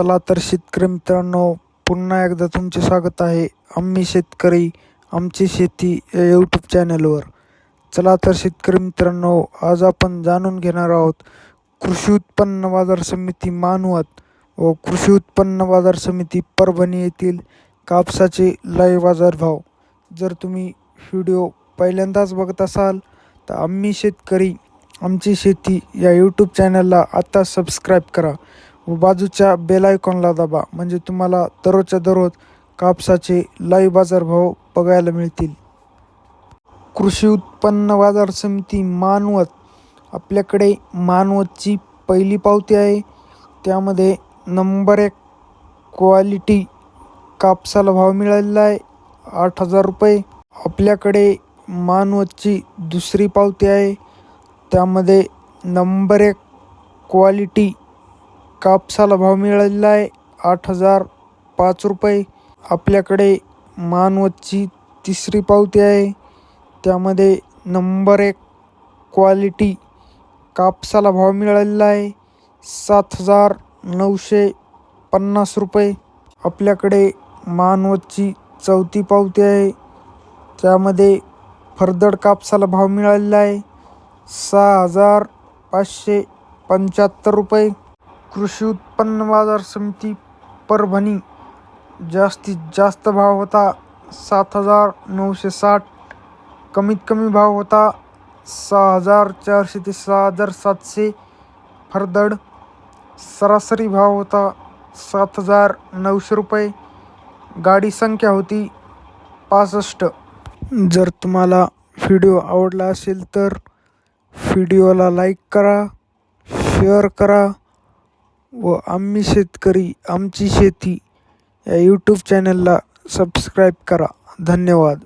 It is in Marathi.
चला तर शेतकरी मित्रांनो पुन्हा एकदा तुमचे स्वागत आहे आम्ही शेतकरी आमची शेती या यूट्यूब चॅनलवर चला तर शेतकरी मित्रांनो आज आपण जाणून घेणार आहोत कृषी उत्पन्न बाजार समिती मानवत व कृषी उत्पन्न बाजार समिती परभणी येथील कापसाचे लाईव्ह बाजार भाव. जर तुम्ही व्हिडिओ पहिल्यांदाच बघत असाल तर आम्ही शेतकरी आमची शेती या यूट्यूब चॅनलला आता सबस्क्राईब करा. व बाजूच्या बेल आयकॉनला दाबा. म्हणजे तुम्हाला दररोजच्या दररोज कापसाचे लाईव्ह बाजारभाव बघायला मिळतील. कृषी उत्पन्न बाजार समिती मानवत. आपल्याकडे मानवतची पहिली पावती आहे. त्यामध्ये नंबर एक क्वालिटी कापसाला भाव मिळालेला आहे. आठ हजार रुपये. आपल्याकडे मानवतची दुसरी पावती आहे. त्यामध्ये नंबर एक क्वालिटी कापसाला भाव मिळालेला आहे. आठ हजार पाच रुपये. आपल्याकडे मानवतची तिसरी पावती आहे. त्यामध्ये नंबर एक क्वालिटी कापसाला भाव मिळालेला आहे. सात हजार नऊशे पन्नास रुपये. आपल्याकडे मानवतची चौथी पावती आहे. त्यामध्ये फरदड कापसाला भाव मिळालेला आहे. सहा हजार पाचशे पंच्याहत्तर रुपये. कृषी उत्पन्न बाजार समिती परभणी जास्तीत जास्त भाव होता सात हजार नऊशे साठ कमीत कमी भाव होता सहा हजार चारशे ते सहा हजार सातशे फरदड सरासरी भाव होता सात हजार नऊशे रुपये गाडी संख्या होती पासष्ट. जर तुम्हाला व्हिडिओ आवडला असेल तर व्हिडिओला लाईक करा शेअर करा व आम्ही शेतकरी आमची शेती या यूट्यूब चॅनलला सबस्क्राईब करा. धन्यवाद.